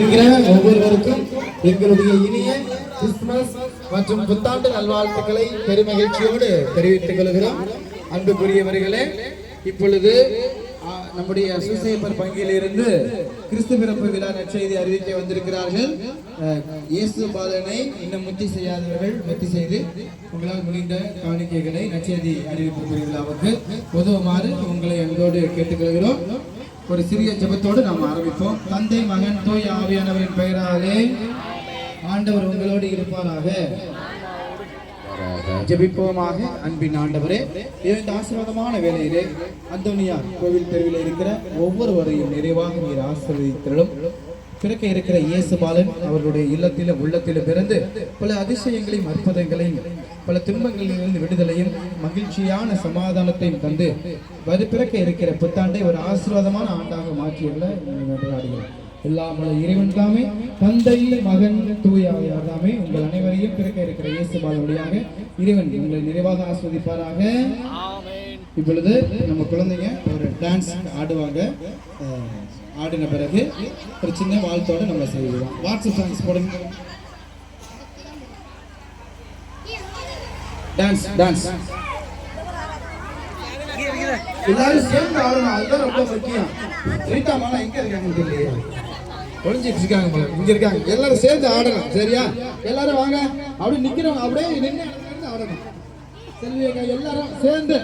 ஒவ்வொருவருக்கும் எங்களுடைய இனிய கிறிஸ்துமஸ் மற்றும் புத்தாண்டு நல்வாழ்த்துக்களை பெருமகிழ்ச்சியோடு தெரிவித்துக் கொள்கிறோம். அன்புக்குரியவர்களே இப்பொழுது நம்முடைய சுசேப்பர் பங்கிலிருந்து கிறிஸ்து பிறப்பு விழா நற்செய்தி அறிவிக்க வந்திருக்கிறார்கள். இயேசு பாலனை இன்னும் முத்தி செய்யாதவர்கள் முத்தி செய்து உங்களால் முடிந்த காணிக்கைகளை நற்செய்தி அறிவிப்பு விழாவுக்கு உதவுமாறு உங்களை அன்போடு கேட்டுக்கொள்கிறோம். ஒரு சிறிய ஜெபத்தோடு நாம் ஆரம்பிப்போம். தந்தை மகன் தூய் ஆவியானவரின் பெயராலே ஆண்டவர் உங்களோடு இருப்பாராக. ஜெபிப்போமாக அன்பின் ஆண்டவரே இந்த ஆசீர்வாதமான வேளையிலே அந்தோனியா கோவில் தெருவில் இருக்கிற ஒவ்வொருவரையும் நிறைவாக நீர் ஆசீர்வதித்திரளும். பிறக்க இருக்கிற இயேசு பாலன் அவர்களுடைய இல்லத்திலும் உள்ளத்திலும் பிறந்து பல அதிசயங்களையும் அற்புதங்களையும் பல துன்பங்களிலிருந்து விடுதலையும் மகிழ்ச்சியான சமாதானத்தையும் தந்து வரு பிறக்க இருக்கிற புத்தாண்டை ஒரு ஆசீர்வாதமான ஆண்டாக மாற்றியுள்ள கொண்டாடுகிறோம் எல்லாம் வல்ல இறைவன் தாமே தந்தை மகன் தூயாவியார் தாமே உங்கள் அனைவரையும் பிறக்க இருக்கிற இயேசு பாலவழியாக இறைவன் உங்களை நிறைவாக ஆஸ்வதிப்பாராக. இப்பொழுது நம்ம குழந்தைங்க ஒரு டான்ஸ் ஆடுவாங்க. ஆடின பிறகு ஒரு சின்ன வாழ்த்தோடு நம்ம செய்வோம். வாட்ஸ்அப் சாங்ஸ் போடுங்க. டான்ஸ் டான்ஸ் எல்லாரும் சேர்ந்து ஆடணும் அதுதான் ரொம்ப முக்கியம். ரீட்டா மாலா எங்க இருக்காங்கன்னு தெரியலையே. ஒளிஞ்சிட்டு இருக்காங்க போல. இங்க இருக்காங்க. எல்லாரும் சேர்ந்து ஆடணும். சரியா? எல்லாரும் வாங்க. அப்படியே நிக்கிறவங்க அப்படியே நின்று ஆடணும். செல்வி எல்லாரும் சேர்ந்து.